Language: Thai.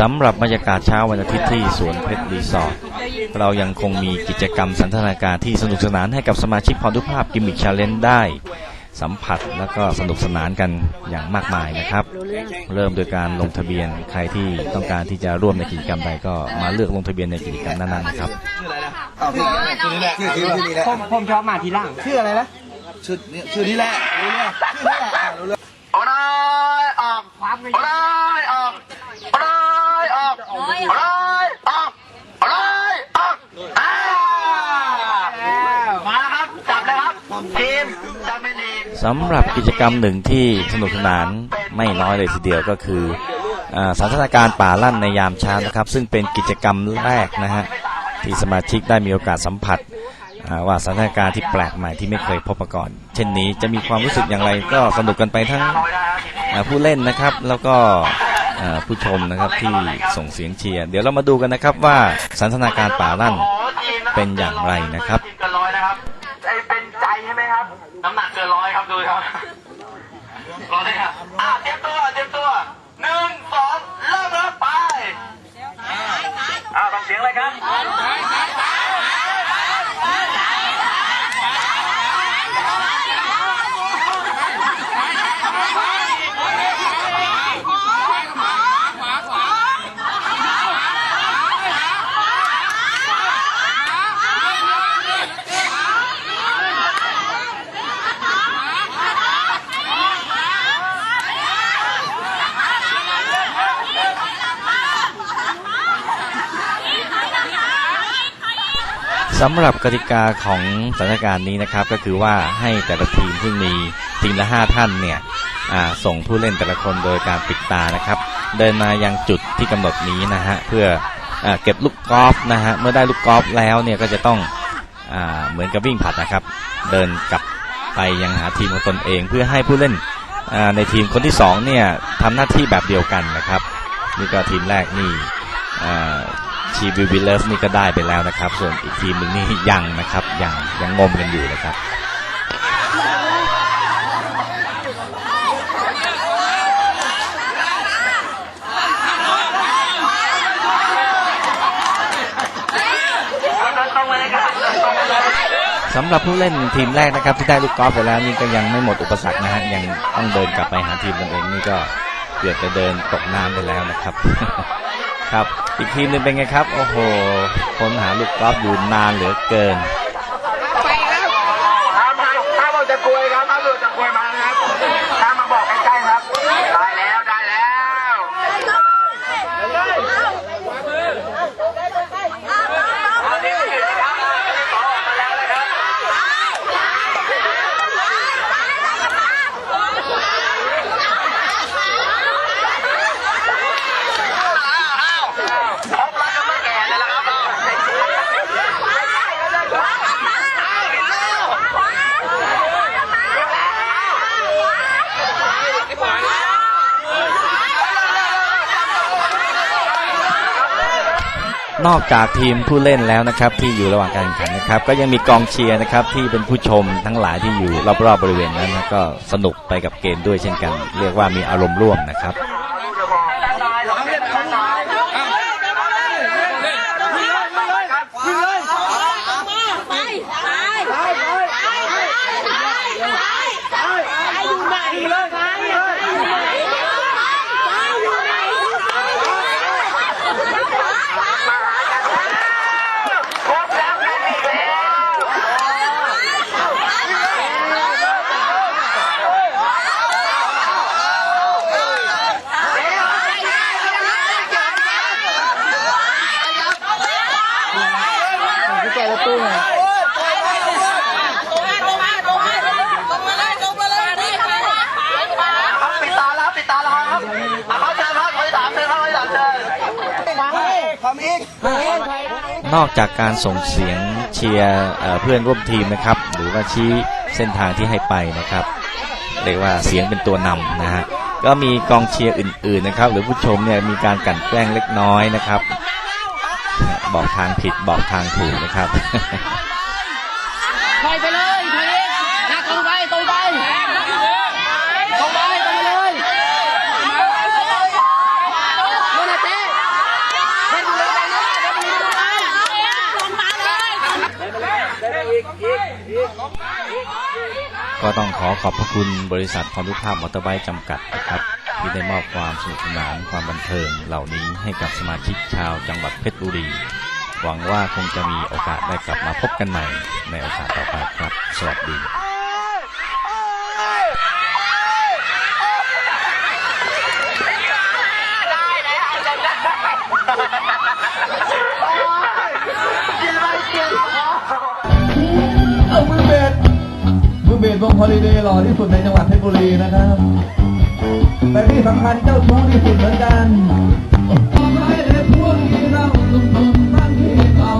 สำหรับบรรยากาศเช้าวันอาทิตย์ที่สวนเพชรรีสอร์ทเรายังคงมีกิจกรรมสันทนาการที่สนุกสนานให้กับสมาชิกพรทุกภาพกิมมิคชาเลนจ์ได้ สัมผัสแล้วก็สนุกสนานกันอย่างมากมายนะครับ เริ่มโดยการลงทะเบียนใครที่ต้องการที่จะร่วมในกิจกรรมใดก็มาเลือกลงทะเบียนในกิจกรรมนั้นๆนะครับเอาชื่อชื่อนี้แหละชื่อชื่อชื่อนี้แหละผมผมชอบมาทีหล่างชื่ออะไรนะชื่อนี้ชื่อนี้แหละรู้เรื่องชื่อนี้แหละอะรู้เรื่องโอ้ยออกความโอ้ยออกโอ้ยออกโอ้ยออกโอ้ยออกอ่ามาแล้วครับ จับเลยครับ ทีมจับเป็นทีม สำหรับกิจกรรมหนึ่งที่สนุกสนานไม่น้อยเลยทีเดียวก็คืออสันทนาการป่าลั่นในยามเช้านะครับ ซึ่งเป็นกิจกรรมแรกนะฮะที่สมาชิกได้มีโอกาสสัมผัสอ่าว่าสถานการณ์ที่แปลกใหม่ที่ไม่เคยพบมาก่อน เช่นนี้จะมีความรู้สึกอย่างไรก็สนุกกันไปทั้งผู้เล่นนะครับ แล้วก็ผู้ชมนะครับที่ส่งเสียงเชียร์เดี๋ยวเรามาดูกันนะครับว่าสันทนาการป่าลั่นเป็นอย่างไรนะครับ เสียงเลยครับ สำหรับกติกาของสถานการณ์นี้นะครับก็คือว่าให้แต่ละทีมซึ่งมีทีมละห้าท่านเนี่ยส่งผู้เล่นแต่ละคนโดยการปิดตานะครับ เดินมายังจุดที่กำหนดนี้นะฮะเพื่ออเก็บลูกกอล์ฟนะฮะเมื่อได้ลูกกอล์ฟแล้วเนี่ยก็จะต้องอเหมือนกับวิ่งผัดนะครับ เดินกลับไปยังหาทีมของตนเอง เพื่อให้ผู้เล่นในทีมคนที่สองเนี่ยทำหน้าที่แบบเดียวกันนะครับนี่ก็ทีมแรกนี่ อ่าชีวิวิลเลฟนี่ก็ได้ไปแล้วนะครับ ส่วนอีกทีมหนึ่งนี่ยังนะครับยังยังงมกันอยู่นะครับตรงเลยครับสำหรับผู้เล่นทีมแรกนะครับ ที่ได้ลูกกอล์ฟไปแล้วนี่ก็ยังไม่หมดอุปสรรคนะฮะยังต้องเดินกลับไปหาทีมตนเองนี่ก็เกือบจะเดินตกน้ำไปแล้วนะครับ ครับ อีกทีมหนึ่งเป็นไงครับ โอ้โหค้นหาลูกกอล์ฟอยู่นานเหลือเกินห้ามห้ามห้ามออกจากกลวยครับห้ามหลุดจากกลวยมานะครับห้ามมาบอกใกล้ๆครับ ได้แล้วได้แล้วเอาทีมอื่นนะครับขอออกมาแล้วนะครับ อ้าวพบรักกันไม่แก่เลยละครับ นอกจากทีมผู้เล่นแล้วนะครับที่อยู่ระหว่างการแข่งขันนะครับ ก็ยังมีกองเชียร์นะครับที่เป็นผู้ชมทั้งหลายที่อยู่รอบๆบริเวณนั้นนะก็สนุกไปกับเกมด้วยเช่นกัน เรียกว่ามีอารมณ์ร่วมนะครับ ไปไปไปไปไปอยู่ไหนเลยไปอยู่ไหนอยู่ไหน ครบแล้วกันอีกแล้ว กุญแจ รถตู้ไงปิดตาแล้วปิดตาแล้วครับอะเขาเชิญครับเขาจะถามเชิญครับเขาจะถามเชิญทำอีกนอกจากการส่งเสียงเชียร์เพื่อนร่วมทีมนะครับ หรือว่าชี้เส้นทางที่ให้ไปนะครับเรียกว่าเสียงเป็นตัวนำนะฮะก็มีกองเชียร์อื่น ๆนะครับ หรือผู้ชมเนี่ยมีการกั่นแกล้งเล็กน้อยนะครับ บอกทางผิดบอกทางถูกนะครับถอยไปเลยถอยเลยนะตรงไปตรงไปตรงไปตรงไปเลยโดนเตะเดินไปเลยเดินไปเลยตรงไปก็ต้องขอขอบพระคุณบริษัทความรู้ภาพมอเตอร์ไบค์จำกัดนะครับ ที่ได้มอบความสนุกสนานความบันเทิงเหล่านี้ให้กับสมาชิกชาวจังหวัดเพชรบุรี หวังว่าคงจะมีโอกาสได้กลับมาพบกันใหม่ในโอกาสต่อไปครับ สวัสดีได้แล้วเอาจนได้เอามือเบสมือเบสวงฮอลิเดย์หล่อที่สุดในจังหวัดเพชรบุรีนะครับ แต่ที่สำคัญเจ้าชู้ที่สุดเหมือนกัน ไม่ได้พวกที่เราลุทุนทั้งที่เก่า